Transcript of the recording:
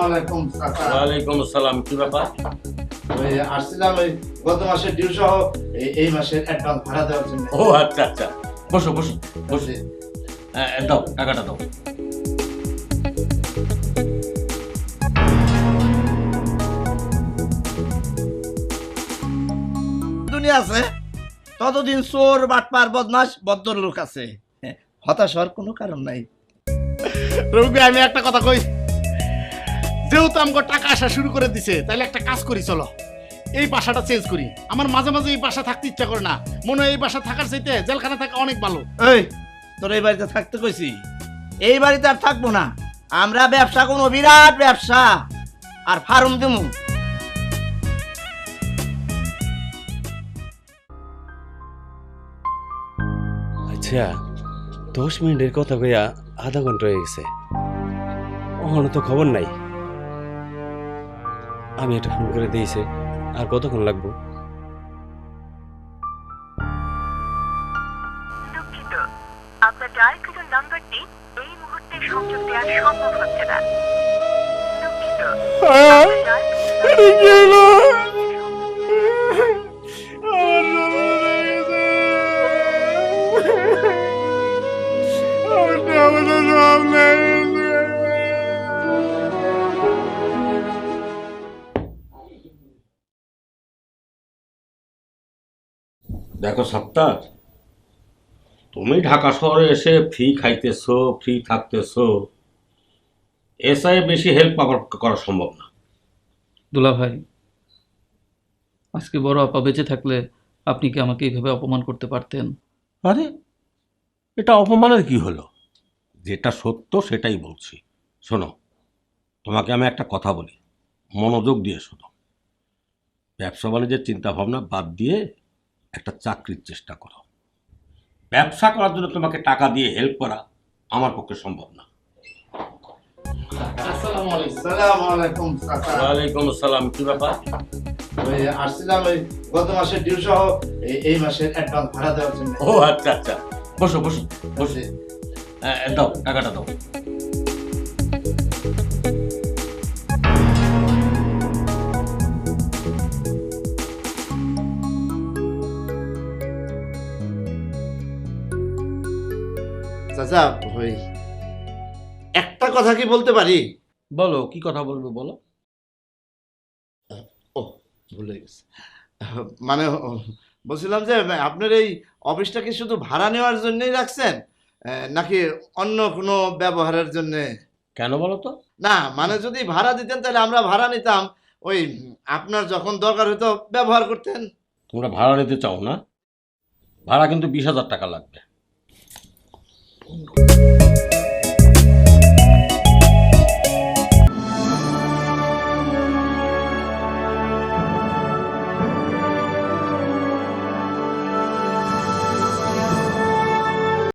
আলাইকুম চাচা ওয়ালাইকুম আসসালাম কি ব্যাপার? ওই আসছিলাম ওই গত মাসের ডিউ সহ এই- এই মাসের অ্যাডভান্স ভাড়া দেওয়ার জন্য। ও আচ্ছা আচ্ছা। বসো বসো বসে। দাও টাকাটা দাও। দুনিয়া আছে ততদিন চোর বাটপার বদমাস বদ্দর লোক আছে। হ্যাঁ, হতাশ হওয়ার কোনো কারণ নাই। রবি আমি একটা কথা কই। যেহেতু আমাকে টাকা আসা শুরু করে দিছে তাহলে একটা কাজ করি চলো। এই বাসাটা চেঞ্জ করি। আমার মাঝে মাঝে এই বাসা থাকতে ইচ্ছা করে না। মনে হয় এই বাসা থাকার চাইতে জেলখানা থাকা অনেক ভালো। এই তোর এই বাড়িতে থাকতে কইছি? এই বাড়িতে আর থাকব না। আমরা ব্যবসা কোনো বিরাট ব্যবসা। আর ফার্ম দেবো আচ্ছা দশ মিনিটের কথা কইয়া আধা ঘণ্টা হয়ে গেছে। ওখানে তো খবর নাই। আমি একটা ফোন করে দিয়েছি। আর কতক্ষণ লাগবো? দুঃখিত। আপনার ডায়ালকৃত নাম্বারটি এই মুহূর্তে সংযোগ দেওয়া সম্ভব হচ্ছে না। দুঃখিত। আপনার dial- দেখো সপ্তাহ। তুমি ঢাকা শহরে এসে ফ্রি খাইতেছো ফ্রি থাকতেছো। এসআই বেশি হেল্প আমার করা সম্ভব না। দুলা ভাই আজকে বড় আপা বেঁচে থাকলে আপনি কি আমাকে এইভাবে অপমান করতে পারতেন? আরে এটা অপমানের কি হলো? যেটা সত্য সেটাই বলছি। শোনো তোমাকে আমি একটা কথা বলি। মনোযোগ দিয়ে শোনো। ব্যবসা বাণিজ্যের চিন্তা ভাবনা বাদ দিয়ে একটা চাকরির চেষ্টা করো। ব্যবসা করার জন্য তোমাকে টাকা দিয়ে হেল্প করা আমার পক্ষে সম্ভব না। ওয়ালাইকুম আসসালাম কি ব্যাপার? ওই আসছিলাম ওই গত মাসের ডিউ সহ এই- এই মাসের অ্যাডভান্স ভাড়া দেওয়ার জন্য। ও আচ্ছা আচ্ছা। বসো বসো বসে। দাও টাকাটা দাও। চাচা ওই একটা কথা কি বলতে পারি? বলো কি কথা বলবে বলো? ও ভুলে গেছে। মানে বলছিলাম যে আপনার এই অফিসটা কি শুধু ভাড়া নেওয়ার জন্যই রাখছেন? নাকি অন্য কোনো ব্যবহারের জন্য? কেন বলো তো? না মানে যদি ভাড়া দিতেন তাহলে আমরা ভাড়া নিতাম। ওই আপনার যখন দরকার হতো ব্যবহার করতেন। তোমরা ভাড়া নিতে চাও না? ভাড়া কিন্তু বিশ হাজার টাকা লাগবে। Uno.